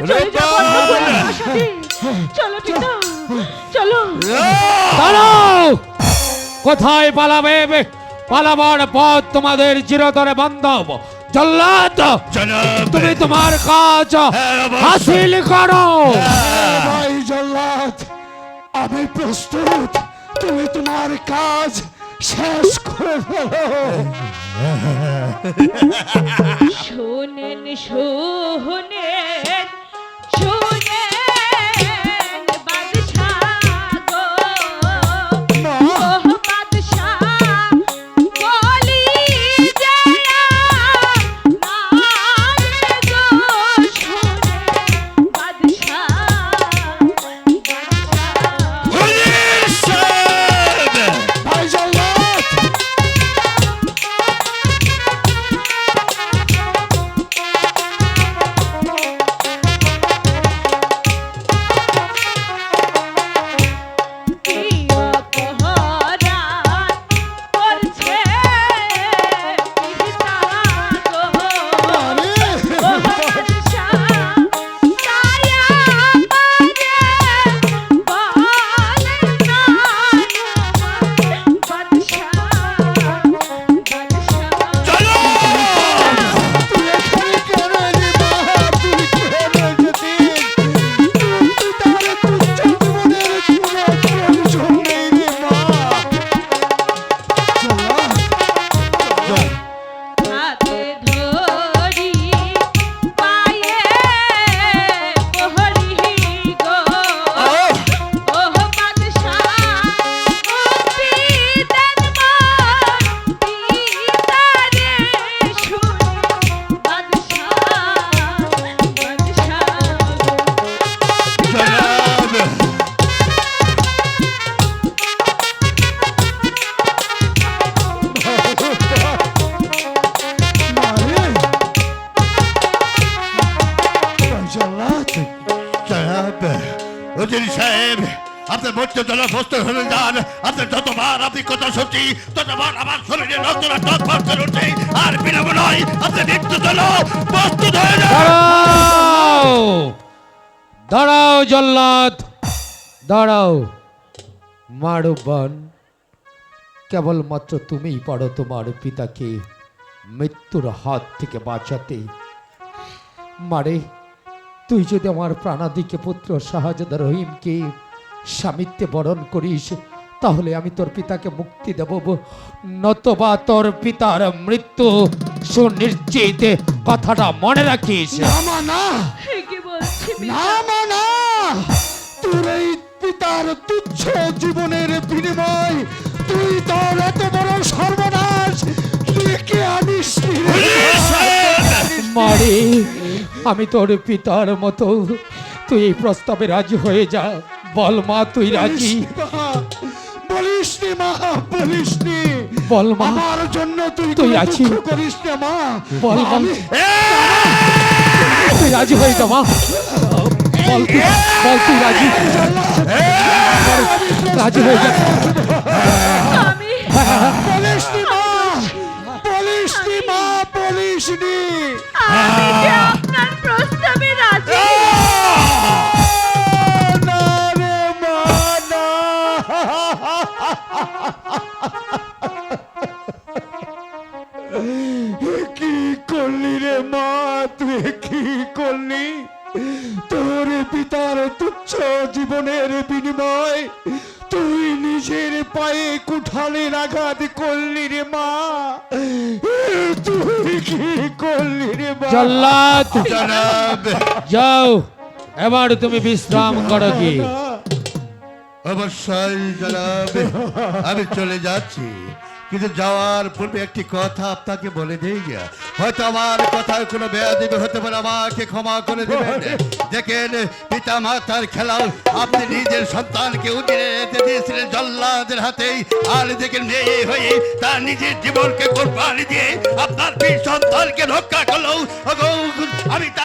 এখান চলে যাব রূপবান। অন্য কোনো চলো পিতা চলো। দাঁড়াও! কোথায় পালাবে পালাবার পথ তোমাদের চিরতরে বান্ধব? জল্লাদ! জনাব তুমি তোমার কাজ হ্যাঁ, অবশ্যই। হাসিল করো। ভাই জল্লাদ আমি প্রস্তুত। তুমি তোমার কাজ শেষ করে ফেলো। শোনেন শোনেন শোনেন। আপনার মধ্য জল প্রস্তুত হয়ে যান। আপনার যতবার আপনি কথা শুনছি, ততবার আমার শরীরে তৎপর করে উঠছে আর বিলম্ব নয়, আপনি নিত্য জল প্রস্তুত হয়ে যান। দাঁড়াও! জল্লাদ! দাঁড়াও। মারবান, কেবলমাত্র তুমিই পারো তোমার পিতাকে মৃত্যুর হাত থেকে বাঁচাতে। মারে, তুই যদি আমার প্রাণাদিকে পুত্র শাহজাদা রহিমকে স্বামিত্বে বরণ করিস তাহলে আমি তোর পিতাকে মুক্তি দেব। নতবা তোর পিতার মৃত্যু সুনিশ্চিত কথাটা মনে রাখিস। না না না। না তোর এই পিতার তুচ্ছ জীবনের বিনিময় তুই তোর এত বড় সর্বনাশ ডেকে আনিস! মারে আমি তোর পিতার মতো। তুই এই প্রস্তাবে রাজি হয়ে যা। বল মা তুই রাজি? বলিস নি মা বলিস নি। বল মা আমার জন্য তুই তুই আছি। করিস না মা। বল, বল। তুই রাজি হয়ে যা মা। বল তুই বল তুই রাজি? রাজি হয়ে যা। বলিস নি মা বলিস নি মা বলিস নি। পায়ে কুঠালে আঘাত করলি রে মা। তুই কি করলি রে মা? জল্লাদ। জনাব। যাও এবার তুমি বিশ্রাম করো কি। অবশ্যই জনাব। আমি চলে যাচ্ছি। কিন্তু যাওয়ার পূর্বে একটি কথা আপনাকে বলে দেই হয়তো আমার কথার কোনো বেয়াদিবি হতে পারে আমাকে ক্ষমা করে দেবেন। দেখেন পিতা মাতার খেলাও আপনি নিজের সন্তানকে রেখে দিয়েছিলেন জল্লাদের হাতেই। আর দেখেন মেয়ে হয়ে তার নিজের জীবনকে কোরবানি দিয়ে আপনার সন্তানকে রক্ষা করল আমি